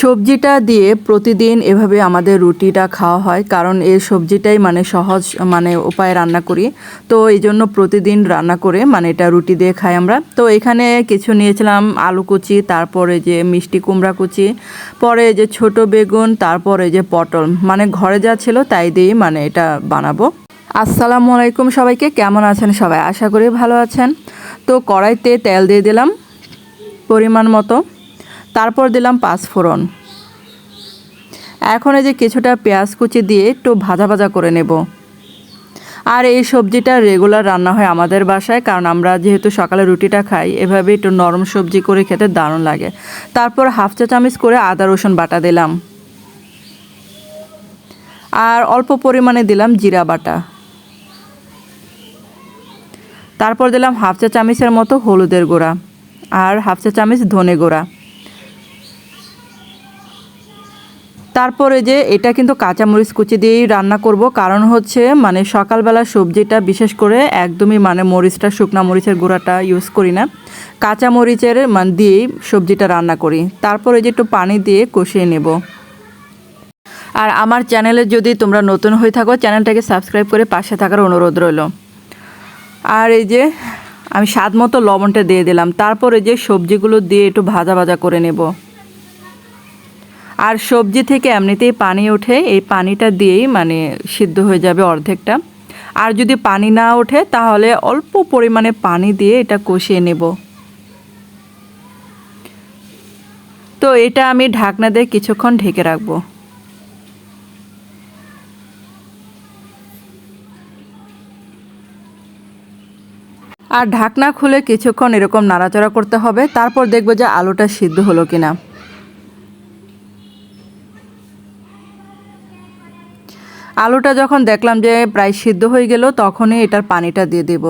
সবজিটা দিয়ে প্রতিদিন এভাবে আমাদের রুটিটা খাওয়া হয়, কারণ এই সবজিটাই মানে সহজ মানে উপায়ে রান্না করি। তো এই জন্য প্রতিদিন রান্না করে মানে এটা রুটি দিয়ে খাই আমরা। তো এখানে কিছু নিয়েছিলাম, আলু কুচি, তারপরে যে মিষ্টি কুমড়া কুচি, পরে যে ছোট বেগুন, তারপরে যে পটল। মানে ঘরে যা ছিল তাই দিয়েই মানে এটা বানাবো। আসসালামু আলাইকুম সবাইকে, কেমন আছেন সবাই? আশা করি ভালো আছেন। তো কড়াইতে তেল দিয়ে দিলাম, পরিমাণ মতো। তারপর দিলাম পাঁচফোড়ন এখন এই যে কিছুটা পেঁয়াজ কুচি দিয়ে একটু ভাজা ভাজা করে নেব। আর এই সবজিটা রেগুলার রান্না হয় আমাদের বাসায়, কারণ আমরা যেহেতু সকালে রুটিটা খাই, এভাবে একটু নরম সবজি করে খেতে দারুণ লাগে। তারপর হাফ চা চামচ করে আদা, রসুন বাটা দিলাম। আর অল্প পরিমাণে দিলাম জিরা বাটা। তারপর দিলাম হাফ চা চামচের মতো হলুদের গুঁড়া আর হাফ চা চামচ ধনে গুঁড়া। তারপরে যে এটা কিন্তু কাঁচামরিচ কুচি দিয়েই রান্না করব, কারণ হচ্ছে মানে সকালবেলা সবজিটা বিশেষ করে একদমই মানে মরিচটা, শুকনা মরিচের গুঁড়াটা ইউজ করি না। কাঁচা মরিচের মানে দিয়েই সবজিটা রান্না করি। তারপরে যে একটু পানি দিয়ে কষিয়ে নেব। আর আমার চ্যানেলে যদি তোমরা নতুন হয়ে থাকো, চ্যানেলটাকে সাবস্ক্রাইব করে পাশে থাকার অনুরোধ রইল। আর এই যে আমি স্বাদ মতো লবণটা দিয়ে দিলাম। তারপরে যে সবজিগুলো দিয়ে একটু ভাজা ভাজা করে নেব। আর সবজি থেকে এমনিতেই পানি ওঠে। এই পানিটা দিয়েই মানে সিদ্ধ হয়ে যাবে অর্ধেকটা। আর যদি পানি না ওঠে, তাহলে অল্প পরিমাণে পানি দিয়ে এটা কষিয়ে নেব। তো এটা আমি ঢাকনা দিয়ে কিছুক্ষণ ঢেকে রাখব। আর ঢাকনা খুলে কিছুক্ষণ এরকম নাড়াচাড়া করতে হবে। তারপর দেখব যে আলুটা সিদ্ধ হলো কিনা। আলুটা যখন দেখলাম যে প্রায় সিদ্ধ হয়ে গেল, তখনই এটার পানিটা দিয়ে দেব।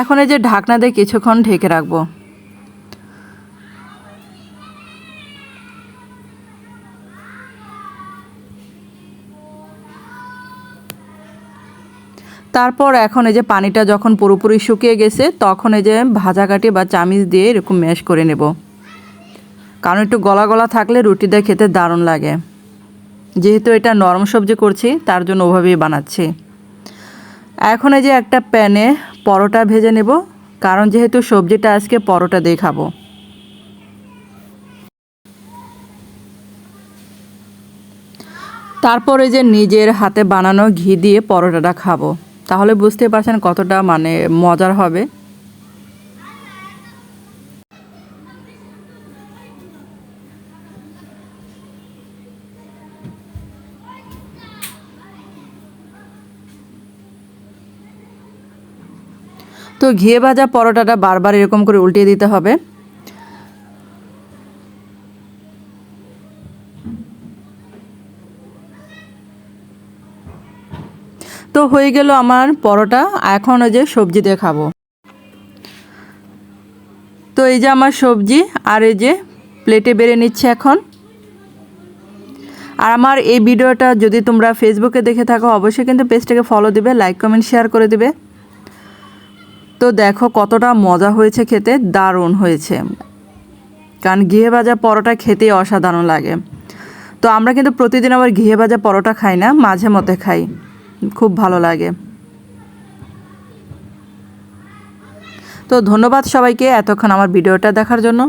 এখন এই যে ঢাকনা দিয়ে কিছুক্ষণ ঢেকে রাখব। তারপর এখন এই যে পানিটা যখন পুরোপুরি শুকিয়ে গেছে, তখন এই যে ভাজা কাটি বা চামিচ দিয়ে এরকম ম্যাশ করে নেব। কারণ একটু গলা গলা থাকলে রুটি দিয়ে খেতে দারুণ লাগে। যেহেতু এটা নরম সবজি করছি, তার জন্য ওভাবেই বানাচ্ছি। এখন এই যে একটা প্যানে পরোটা ভেজে নেব, কারণ যেহেতু সবজিটা আজকে পরোটা দিয়ে খাব। তারপরে যে নিজের হাতে বানানো ঘি দিয়ে পরোটাটা খাব। তাহলে বুঝতে পারছেন কতটা মানে মজার হবে। তো ঘিয়ে ভাজা পরোটাটা বারবার এরকম করে উল্টিয়ে দিতে হবে। তো হয়ে গেল আমার পরোটা এখন ওই যে সবজি দিয়ে খাব। তো এই যে আমার সবজি, আর এই যে প্লেটে বেড়ে নিচ্ছে এখন। আর আমার এই ভিডিওটা যদি তোমরা ফেসবুকে দেখে থাকো, অবশ্যই কিন্তু পেজটাকে ফলো দিবে লাইক কমেন্ট শেয়ার করে দিবে। তো দেখো কতটা মজা হয়েছে খেতে, দারুণ হয়েছে। কারণ ঘিয়ে ভাজা পরোটা খেতেই অসাধারণ লাগে। তো আমরা কিন্তু প্রতিদিন আবার ঘিয়ে ভাজা পরোটা খাই না, মাঝে মধ্যে খাই। খুব ভালো লাগে। তো ধন্যবাদ সবাইকে এতক্ষণ আমার ভিডিওটা দেখার জন্য।